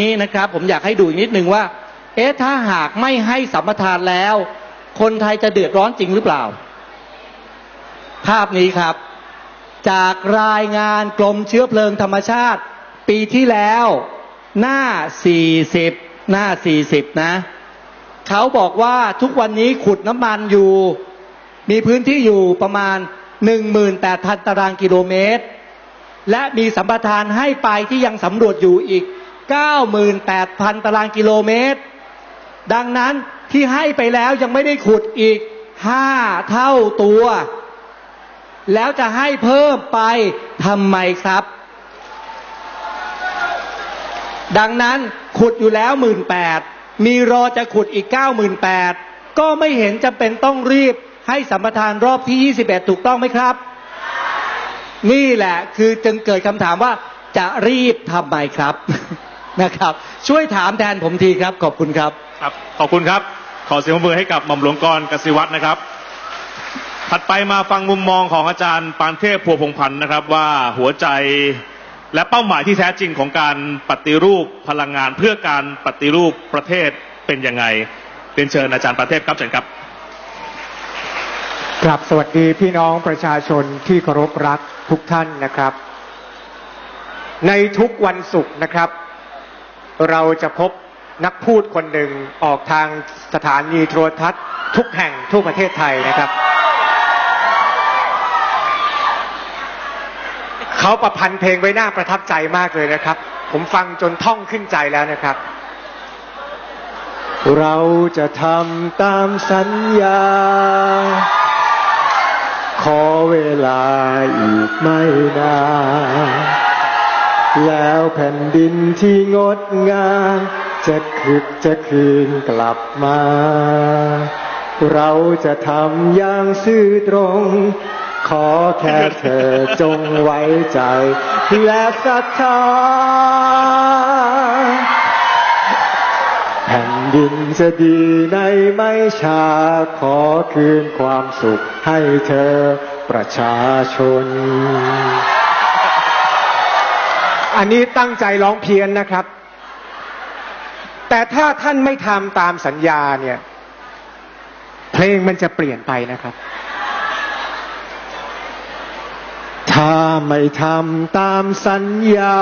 นี้นะครับผมอยากให้ดูอีกนิดนึงว่า เอ๊ะถ้าหากไม่ให้สัมปทานแล้ว คนไทยจะเดือดร้อนจริงหรือเปล่า ภาพนี้ครับ จากรายงานกรมเชื้อเพลิงธรรมชาติ ปีที่แล้ว หน้า 40 หน้า 40 นะ เขาบอกว่าทุกวันนี้ขุดน้ำมันอยู่ มีพื้นที่อยู่ประมาณ 18,000 ตารางกิโลเมตร และมีสัมปทานให้ไปที่ยังสำรวจอยู่อีก 98,000 ตารางกิโลเมตร ดังนั้นที่ให้ไปแล้วยังไม่ได้ขุดอีก 5 เท่าตัว แล้วจะให้เพิ่มไปทำไมครับ ดังนั้นขุดอยู่แล้วหมื่นแปดมีรอจะขุดอีกเก้าหมื่นแปดก็ไม่เห็นจำเป็นต้องรีบให้สัมปทานรอบที่ 21 ถูกต้องไหมครับ นี่แหละคือจึงเกิดคำถามว่าจะรีบทำไมครับ นะครับ ช่วยถามแทนผมทีครับ ขอบคุณครับ ครับขอบคุณครับ ขอเสียงปรบมือให้กับหม่อมหลวงกรกสิวัตรนะครับ ถัดไปมาฟังมุมมองของอาจารย์ปานเทพพัวพงพันธ์นะครับ ว่าหัวใจและเป้าหมายที่แท้จริงของการปฏิรูปพลังงานเพื่อการปฏิรูปประเทศเป็นยังไงเรียนเชิญอาจารย์ปานเทพครับเชิญครับกลับสวัสดีพี่น้องประชาชนที่เคารพรักทุกท่านนะครับ ในทุกวันศุกร์นะครับ เราจะพบนักพูดคนหนึ่งออกทางสถานีโทรทัศน์ทุกแห่งทั่วประเทศไทยนะครับ เขาประพันธ์เพลงไว้น่าประทับใจมากเลยนะครับ ผมฟังจนท่องขึ้นใจแล้วนะครับ เราจะทำตามสัญญา ขอเวลาอีกไม่นาน แล้วแผ่นดินที่งดงาม จะคืนจะคืนกลับมา เราจะทำอย่างซื่อตรง ขอแค่เธอจงไว้ใจ และศรัทธาแผ่นดินจะดีในไม่ช้าขอคืนความสุขให้เธอประชาชน อันนี้ตั้งใจร้องเพี้ยนนะครับ แต่ถ้าท่านไม่ทำตามสัญญาเนี่ย เพลงมันจะเปลี่ยนไปนะครับถ้าไม่ทำตามสัญญา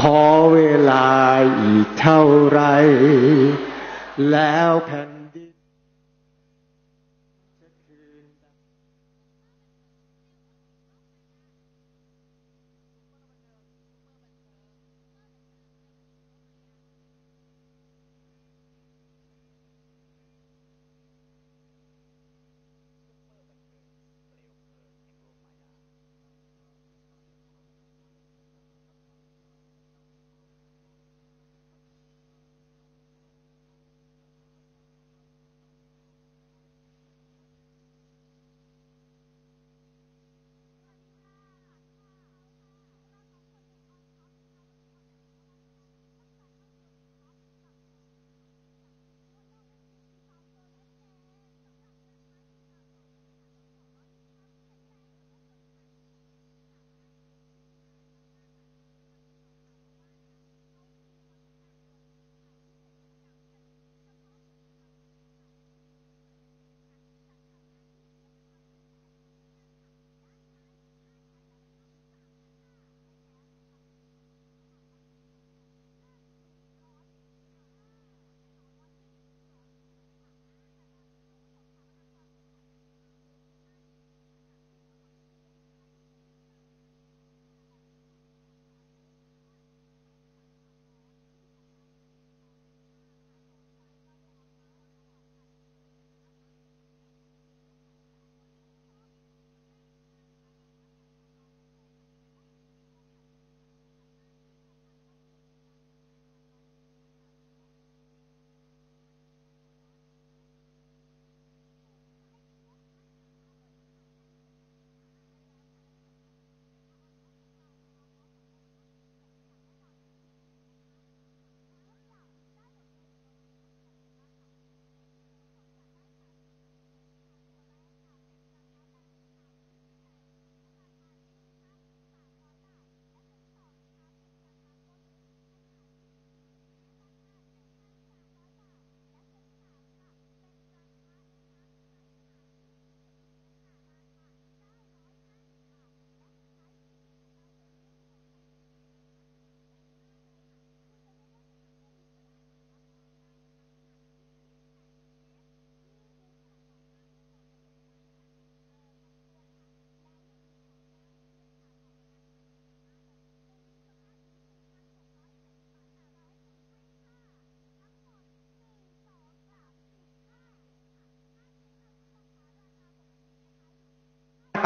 ขอเวลาอีกเท่าไร แล้วแผ่น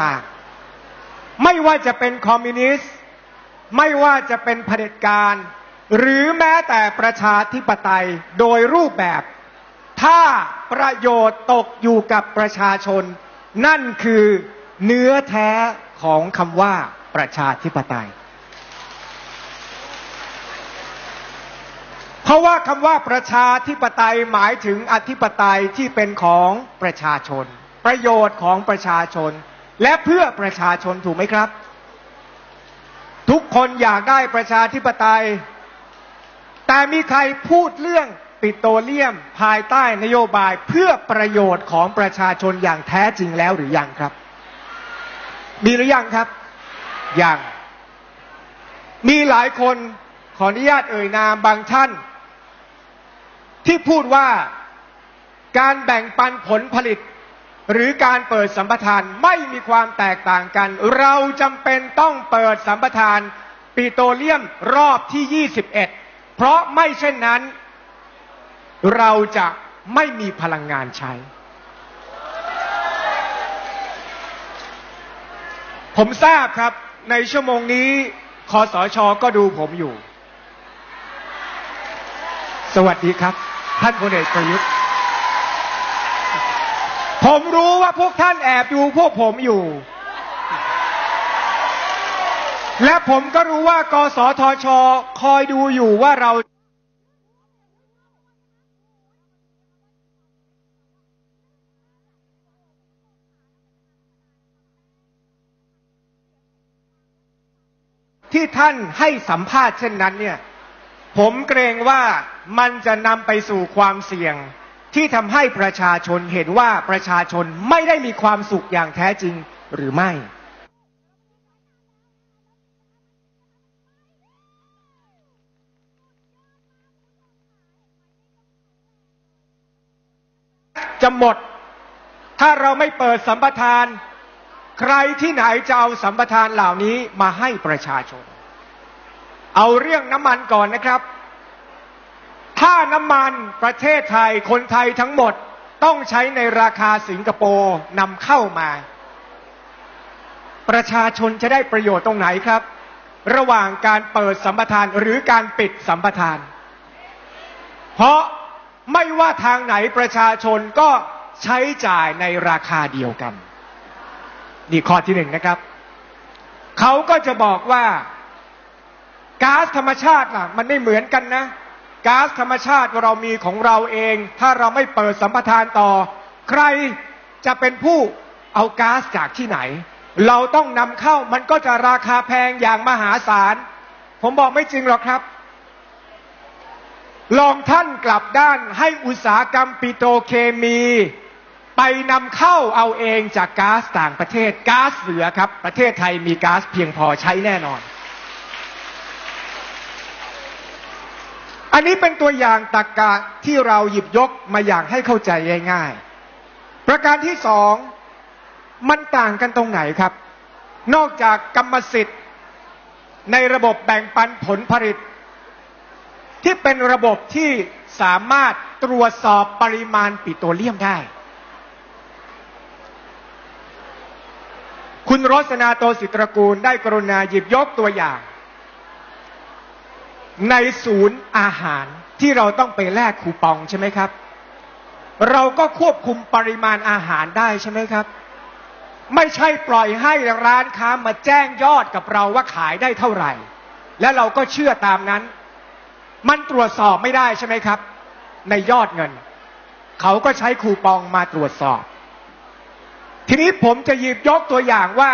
ต่างๆ ไม่ว่าจะเป็นคอมมิวนิสต์ ไม่ว่าจะเป็นเผด็จการ หรือแม้แต่ประชาธิปไตยโดยรูปแบบ ถ้าประโยชน์ตกอยู่กับประชาชน นั่นคือเนื้อแท้ของคำว่าประชาธิปไตย เพราะว่าคำว่าประชาธิปไตยหมายถึงอธิปไตยที่เป็นของประชาชน ประโยชน์ของประชาชน และเพื่อประชาชนถูกไหมครับ ทุกคนอยากได้ประชาธิปไตย แต่มีใครพูดเรื่องปิโตรเลียมภายใต้นโยบายเพื่อประโยชน์ของประชาชนอย่างแท้จริงแล้วหรือยังครับ มีหรือยังครับ ยัง มีหลายคนขออนุญาตเอ่ยนามบางท่าน ที่พูดว่าการแบ่งปันผลผลิต หรือการเปิดสัมปทานไม่มีความแตกต่างกัน เราจำเป็นต้องเปิดสัมปทานปิโตรเลียมรอบที่ 21 เพราะไม่เช่นนั้น เราจะไม่มีพลังงานใช้ ผมทราบครับในชั่วโมงนี้คอสชก็ดูผมอยู่ สวัสดีครับ ท่านพลเอกประยุทธ์ ผมรู้ว่าพวกท่านแอบดูพวกผมอยู่ และผมก็รู้ว่ากสทช คอยดูอยู่ว่าเราที่ท่านให้สัมภาษณ์เช่นนั้นเนี่ย ผมเกรงว่ามันจะนำไปสู่ความเสี่ยง ที่ทำให้ประชาชนเห็นว่าประชาชนไม่ได้มีความสุขอย่างแท้จริงหรือไม่ จะหมด ถ้าเราไม่เปิดสัมปทาน ใครที่ไหนจะเอาสัมปทานเหล่านี้มาให้ประชาชน เอาเรื่องน้ำมันก่อนนะครับ ถ้าน้ำมันประเทศไทยคนไทยทั้งหมดต้องใช้ในราคาสิงคโปร์นำเข้ามา ประชาชนจะได้ประโยชน์ตรงไหนครับ ระหว่างการเปิดสัมปทานหรือการปิดสัมปทาน เพราะไม่ว่าทางไหนประชาชนก็ใช้จ่ายในราคาเดียวกัน นี่ข้อที่หนึ่งนะครับ เขาก็จะบอกว่าก๊าซธรรมชาติล่ะ มันไม่เหมือนกันนะ ก๊าซธรรมชาติเรามีของเราเอง ถ้าเราไม่เปิดสัมปทานต่อ ใครจะเป็นผู้เอาก๊าซจากที่ไหน เราต้องนำเข้ามันก็จะราคาแพงอย่างมหาศาล ผมบอกไม่จริงหรอกครับ ลองท่านกลับด้านให้อุตสาหกรรมปิโตรเคมี ไปนำเข้าเอาเองจากก๊าซต่างประเทศก๊าซเหลือครับ ประเทศไทยมีก๊าซเพียงพอใช้แน่นอน อันนี้เป็นตัวอย่างตรกกะที่เราหยิบยกมาอย่างให้เข้าใจง่ายๆ ประการที่สองมันต่างกันตรงไหนครับ นอกจากกรรมสิทธิ์ ในระบบแบ่งปันผลผลิต ที่เป็นระบบที่สามารถตรวจสอบปริมาณปิโตรเลียมได้ คุณรสนาโตสิตรกูลได้กรุณาหยิบยกตัวอย่าง ในศูนย์อาหารที่เราต้องไปแลกคูปองใช่ไหมครับ เราก็ควบคุมปริมาณอาหารได้ใช่ไหมครับ ไม่ใช่ปล่อยให้ร้านค้ามาแจ้งยอดกับเราว่าขายได้เท่าไหร่ และเราก็เชื่อตามนั้น มันตรวจสอบไม่ได้ใช่ไหมครับ ในยอดเงิน เขาก็ใช้คูปองมาตรวจสอบ ทีนี้ผมจะหยิบยกตัวอย่างว่า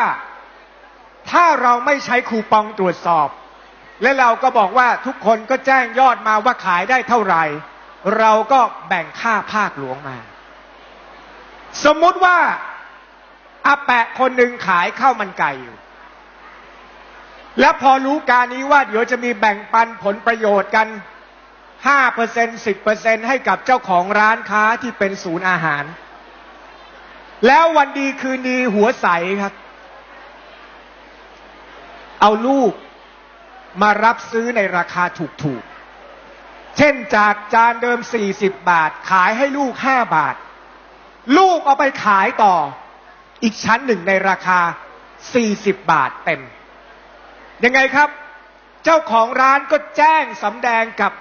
ถ้าเราไม่ใช้คูปองตรวจสอบ และเราก็บอกว่าทุกคนก็แจ้งยอดมาว่าขายได้เท่าไหร่ เราก็แบ่งค่าภาคหลวงมา สมมุติว่าอาแปะคนหนึ่งขายข้าวมันไก่อยู่ และพอรู้การนี้ว่าเดี๋ยวจะมีแบ่งปันผลประโยชน์กัน5% 10%ให้กับเจ้าของร้านค้าที่เป็นศูนย์อาหาร แล้ววันดีคืนดีหัวใสครับ เอาลูก มารับซื้อในราคาถูกๆ เช่นจากจานเดิม 40 บาท ขายให้ลูก 5 บาท ลูกเอาไปขายต่อ อีกชั้นหนึ่งในราคา 40 บาทเต็ม ยังไงครับ เจ้าของร้านก็แจ้งสำแดงกับ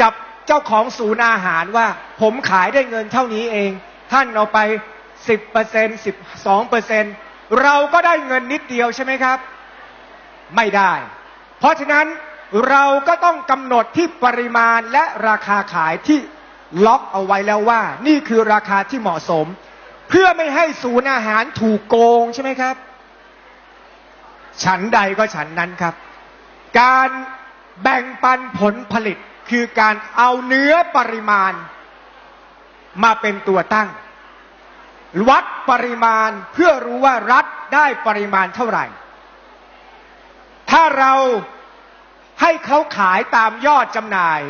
จับเจ้าของศูนย์อาหารว่า ผมขายได้เงินเท่านี้เอง ท่านเอาไป 10% 12%เราก็ได้เงินนิดเดียวใช่ไหมครับ ไม่ได้ เพราะฉะนั้นเราก็ต้องกำหนดที่ปริมาณและราคาขายที่ล็อกเอาไว้แล้วว่า นี่คือราคาที่เหมาะสม เพื่อไม่ให้ศูนย์อาหารถูกโกงใช่ไหมครับ ฉันใดก็ฉันนั้นครับ การแบ่งปันผลผลิตคือการเอาเนื้อปริมาณ มาเป็นตัวตั้ง วัดปริมาณเพื่อรู้ว่ารัฐได้ปริมาณเท่าไหร่ ถ้าเราให้เขาขายตามยอดจำหน่าย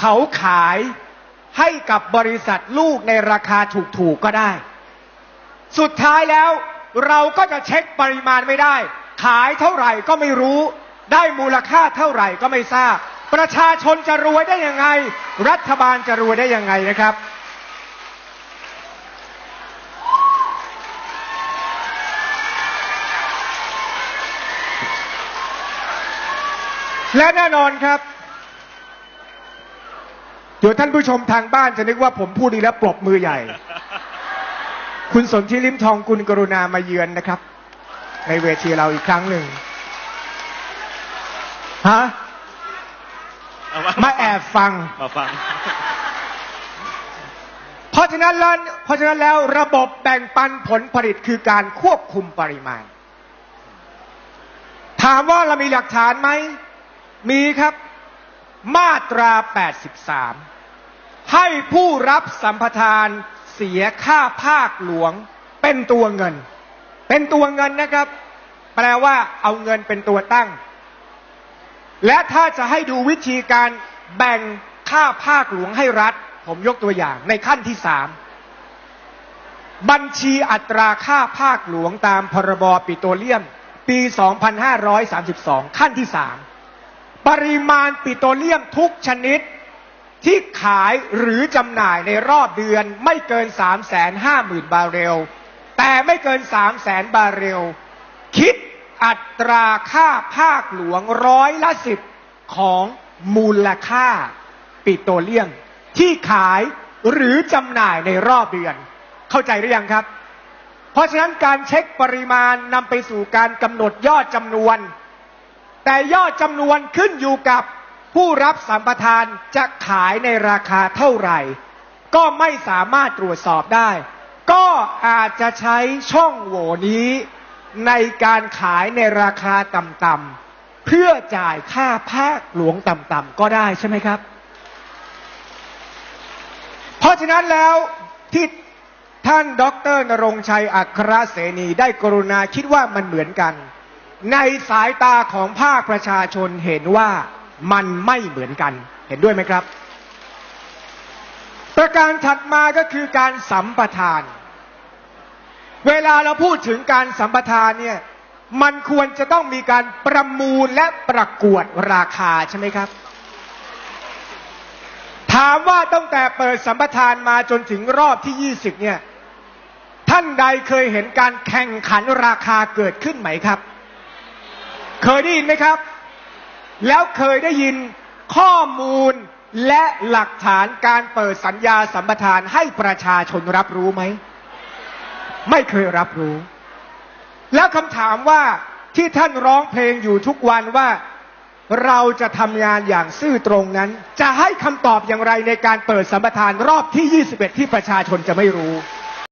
เขาขายให้กับบริษัทลูกในราคาถูกๆก็ได้ สุดท้ายแล้วเราก็จะเช็คปริมาณไม่ได้ ขายเท่าไหร่ก็ไม่รู้ ได้มูลค่าเท่าไหร่ก็ไม่ทราบ ประชาชนจะรวยได้ยังไง รัฐบาลจะรวยได้ยังไงนะครับ และแน่นอนครับ เดี๋ยวท่านผู้ชมทางบ้านจะนึกว่าผมพูดดีแล้วปรบมือใหญ่ คุณสนธิลิมทองกุลกรุณามาเยือนนะครับ ในเวทีเราอีกครั้งหนึ่งฮะเอามาแอบฟังมาฟัง เพราะฉะนั้นแล้วเพราะฉะนั้นแล้วระบบแบ่งปันผลผลิตคือการควบคุมปริมาณ ถามว่าเรามีหลักฐานไหม มีครับ มาตรา 83 ให้ผู้รับสัมปทานเสียค่าภาคหลวงเป็นตัวเงิน เป็นตัวเงินนะครับ แปลว่าเอาเงินเป็นตัวตั้ง และถ้าจะให้ดูวิธีการแบ่งค่าภาคหลวงให้รัฐ ผมยกตัวอย่างในขั้นที่สามบัญชีอัตราค่าภาคหลวงตามพรบปิโตรเลียม ปี 2532 ขั้นที่สาม ปริมาณปิโตรเลียมทุกชนิดที่ขายหรือจำหน่ายในรอบเดือนไม่เกิน 350,000 บาร์เรล แต่ไม่เกิน 300,000 บาร์เรล คิดอัตราค่าภาคหลวงร้อยละสิบของมูลค่าปิโตรเลียม ที่ขายหรือจำหน่ายในรอบเดือน เข้าใจหรือยังครับ เพราะฉะนั้นการเช็คปริมาณนำไปสู่การกำหนดยอดจำนวน แต่ยอดจำนวนขึ้นอยู่กับผู้รับสัมปทานจะขายในราคาเท่าไหร่ ก็ไม่สามารถตรวจสอบได้ ก็อาจจะใช้ช่องโหว่นี้ในการขายในราคาต่ำๆเพื่อจ่ายค่าภาคหลวงต่ำๆก็ได้ใช่ไหมครับ เพราะฉะนั้นแล้วที่ท่านดรนรงชัยอัครเสนีได้กรุณาคิดว่ามันเหมือนกัน ในสายตาของภาคประชาชนเห็นว่ามันไม่เหมือนกัน เห็นด้วยไหมครับ ประการถัดมาก็คือการสัมปทาน เวลาเราพูดถึงการสัมปทานเนี่ยมันควรจะต้องมีการประมูลและประกวดราคาใช่ไหมครับ ถามว่าตั้งแต่เปิดสัมปทานมาจนถึงรอบที่ 20 เนี่ย ท่านใดเคยเห็นการแข่งขันราคาเกิดขึ้นไหมครับ เคยได้ยินไหมครับ แล้วเคยได้ยินข้อมูลและหลักฐานการเปิดสัญญาสัมปทานให้ประชาชนรับรู้ไหม ไม่เคยรับรู้ แล้วคำถามว่าที่ท่านร้องเพลงอยู่ทุกวันว่าเราจะทำงานอย่างซื่อตรงนั้น จะให้คำตอบอย่างไรในการเปิดสัมปทานรอบที่ 21 ที่ประชาชนจะไม่รู้